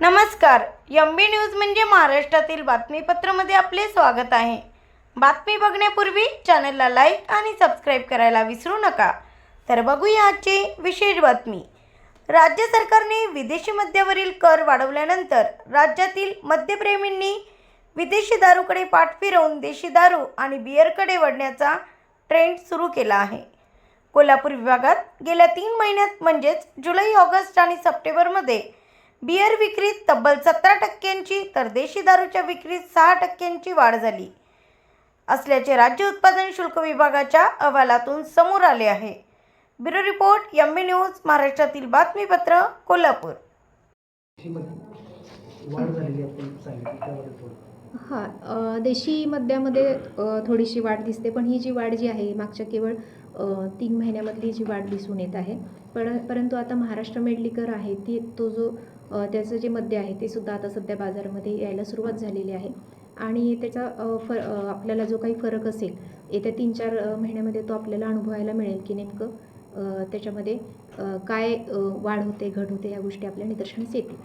नमस्कार M B news म्हणजे महाराष्ट्रातील बातमीपत्रामध्ये आपले स्वागत आहे. बातमी बघण्यापूर्वी चॅनलला लाईक आणि सबस्क्राईब करायला विसरू नका. तर बघूया आजची विशेष बातमी. राज्य सरकारने विदेशी मद्यावरील कर वाढवल्यानंतर राज्यातील मद्यप्रेमींनी विदेशी दारूकडे पाठ फिरवून देशी दारू आणि बियरकडे वळण्याचा ट्रेंड सुरू केला आहे. कोल्हापूर विभागात गेल्या तीन महिन्यात म्हणजेच जुलै ऑगस्ट आणि सप्टेंबरमध्ये बियर विक्रीत तब्बल सतरा टक्क्यांची तर देशी दारूच्या विक्रीत सहा टक्क्यांची वाढ झाली. असल्याचे राज्य उत्पादन शुल्क विभागाच्या अहवालातून समोर आले आहे. Bureau report M B news महाराष्ट्रातील बातमीपत्र कोल्हापूर. हां देशी मद्यामध्ये थोडीशी वाढ दिसते पण ही जी वाढ जी आहे मागच्या केवळ तीन महिन्यामधली जी वाढ दिसून येत आहे. पण परंतु आता महाराष्ट्र मेडलिकर आहे ती तो जो त्याचं जे मद्य आहे ते सुद्धा आता सध्या बाजारामध्ये यायला सुरुवात झालेली आहे. आणि त्याचा फ आपल्याला जो काही फरक असेल येत्या तीन चार महिन्यामध्ये तो आपल्याला अनुभवायला मिळेल की नेमकं त्याच्यामध्ये काय वाढ होते घट होते या गोष्टी आपल्या निदर्शनास येतील.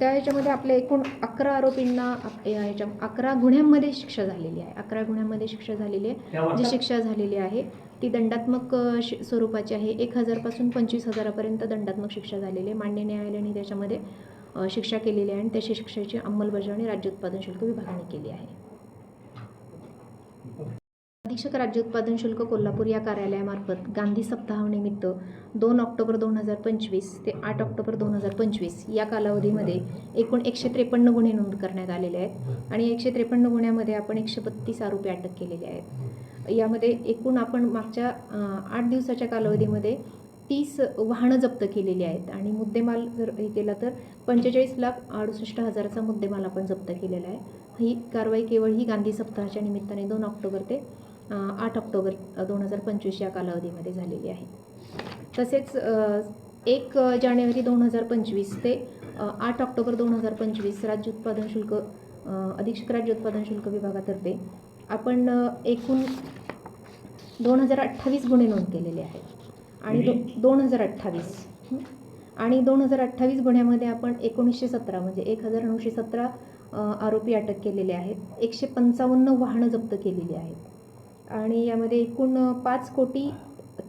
त्या ह्याच्यामध्ये आपल्या एकूण अकरा आरोपींना आप- या ह्याच्या अकरा गुन्ह्यांमध्ये शिक्षा झालेली आहे. अकरा गुन्ह्यांमध्ये शिक्षा झालेली आहे. जी शिक्षा झालेली आहे ती दंडात्मक शि- स्वरूपाची आहे. एक हजारपासून पंचवीस हजारापर्यंत दंडात्मक शिक्षा झालेली आहे. मान्य न्यायालयाने त्याच्यामध्ये शिक्षा केलेली आहे आणि त्या शिक्षेची अंमलबजावणी राज्य उत्पादन शुल्क विभागाने केली आहे. अधीक्षक राज्य उत्पादन शुल्क कोल्हापूर या कार्यालयामार्फत गांधी सप्ताहानिमित्त दोन ऑक्टोबर दोन हजार पंचवीस ते आठ ऑक्टोबर दोन हजार पंचवीस या कालावधीमध्ये एकूण एकशे त्रेपन्न गुन्हे नोंद करण्यात आलेले आहेत. आणि एकशे त्रेपन्न गुन्ह्यामध्ये आपण एकशे बत्तीस आरोपी अटक केलेले आहेत. यामध्ये एकूण आपण मागच्या आठ दिवसाच्या कालावधीमध्ये तीस वाहनं जप्त केलेली आहेत. आणि मुद्देमाल जर हे केला तर पंचेचाळीस लाख अडुसष्ट हजाराचा मुद्देमाल आपण जप्त केलेला आहे. ही कारवाई केवळ ही गांधी सप्ताहाच्या निमित्ताने दोन ऑक्टोबर ते आठ ऑक्टोबर दोन हजार पंचवीस या कालावधीमध्ये झालेली आहे. तसेच एक जानेवारी दोन हजार पंचवीस ते आठ ऑक्टोबर दोन हजार पंचवीस राज्य उत्पादन शुल्क अधीक्षक राज्य उत्पादन शुल्क विभागातर्फे आपण एकूण दोन हजार अठ्ठावीस गुन्हे नोंद केलेले आहेत. आणि दो दोन हजार अठ्ठावीस? आणि दोन हजार अठ्ठावीस गुन्ह्यामध्ये आपण एकोणीसशे सतरा म्हणजे एक हजार नऊशे सतरा आरोपी अटक केलेले आहेत. एकशे पंचावन्न वाहनं जप्त केलेली आहेत. आणि यामध्ये एकूण पाच कोटी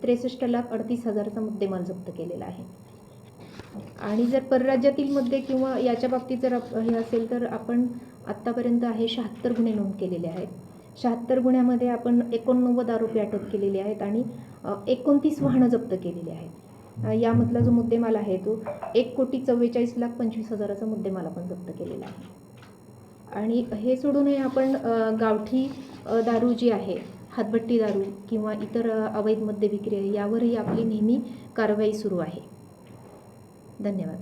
त्रेसष्ट लाख अडतीस हजाराचा मुद्देमाल जप्त केलेला आहे. आणि जर परराज्यातील मुद्दे किंवा याच्या बाबतीत जर हे असेल तर आपण आत्तापर्यंत आहे शहात्तर गुन्हे नोंद केलेले आहेत. शहात्तर गुन्ह्यामध्ये आपण एकोणनव्वद आरोपी अटक केलेले आहेत आणि एकोणतीस वाहनं जप्त केलेली आहेत. यामधला जो मुद्देमाल आहे तो एक कोटी चव्वेचाळीस लाख पंचवीस हजाराचा मुद्देमाल आपण जप्त केलेला आहे. आणि हे सोडूनही आपण गावठी दारू जी आहे हातभट्टी दारू किंवा इतर अवैध मद्य विक्री यावरही आपली नेहमी कारवाई सुरू आहे. धन्यवाद.